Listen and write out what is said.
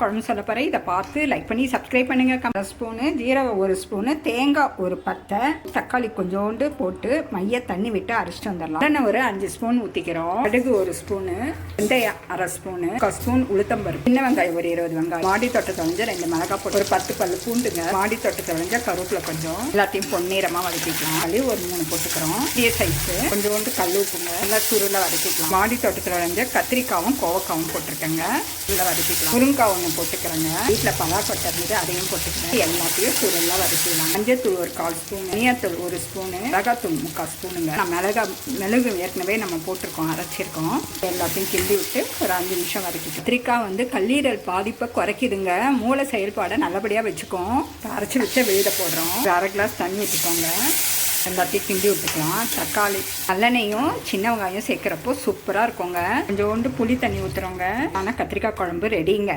குழம்பு சொல்ல போகிறேன் இதை பார்த்து லைக் பண்ணி சப்ஸ்கிரைப் பண்ணுங்க. அரை ஸ்பூனு ஜீரகம் ஒரு ஸ்பூனு தேங்காய் ஒரு பத்தை தக்காளி கொஞ்சோண்டு போட்டு மைய தண்ணி விட்டு அரைச்சிட்டு வந்துடலாம். உடனே ஒரு அஞ்சு ஸ்பூன் ஊற்றிக்கிறோம் கடுகு ஒரு ஸ்பூனு வெந்தயம் அரை ஸ்பூனு ஒரு ஸ்பூன் உளுத்தம்பருப்பு சின்ன வெங்காயம் ஒரு இருபது வெங்காயம் மாடி தொட்டை தொலைஞ்ச ரெண்டு மிளகாய் போட்டு ஒரு பத்து பல்லு பூண்டுங்க. மாடி தொட்டை தொலைஞ்ச கருவேப்பிலை கொஞ்சம். எல்லாத்தையும் பொன்னீரமாக வதக்கிக்கலாம். அது ஒரு மூணு போட்டுக்கிறோம். பெரிய சைஸு கொஞ்சோண்டு கல் ஊப்புங்க நல்லா சுருளை வதக்கிக்கலாம். மாடி தோட்டத்தில் விளைஞ்ச கத்திரிக்காவும் கோவக்காவும் போட்டிருக்கேங்க. நல்லா வதக்கிக்கலாம். முருங்காவும் ஒன்று போட்டுக்கிறேங்க. வீட்டில் பலாக்கொட்டை இருந்து அதையும் போட்டுக்கிறேன். எல்லாத்தையும் சுருளாக வதக்கிக்கலாம் மஞ்சத்தூள் ஒரு கால் ஸ்பூன் தனியாத்தூள் ஒரு ஸ்பூனு மிளகாத்தூள் முக்கால் ஸ்பூனுங்க. நான் மிளகா மிளகு ஏற்கனவே நம்ம போட்டிருக்கோம் அரைச்சிருக்கோம். எல்லாத்தையும் கிண்டி விட்டு ஒரு அஞ்சு நிமிஷம் வதக்கிக்கலாம். கத்திரிக்காய் வந்து கல்லீரல் பாதிப்பை குறைக்குதுங்க. மூளை செயல்பாடை நல்லபடியாக வச்சுக்கோம். அரைச்சி வச்ச வெளியில் போடுறோம். அரை கிளாஸ் தண்ணி வச்சுக்கோங்க எல்லாத்தையும் கிண்டி விட்டுக்கலாம். தக்காளி நல்லெண்ணையும் சின்ன வெங்காயம் சேர்க்குறப்போ சூப்பராக இருக்குங்க. கொஞ்சோண்டு புளி தண்ணி ஊற்றுறோங்க ஆனால் கத்திரிக்காய் குழம்பு ரெடிங்க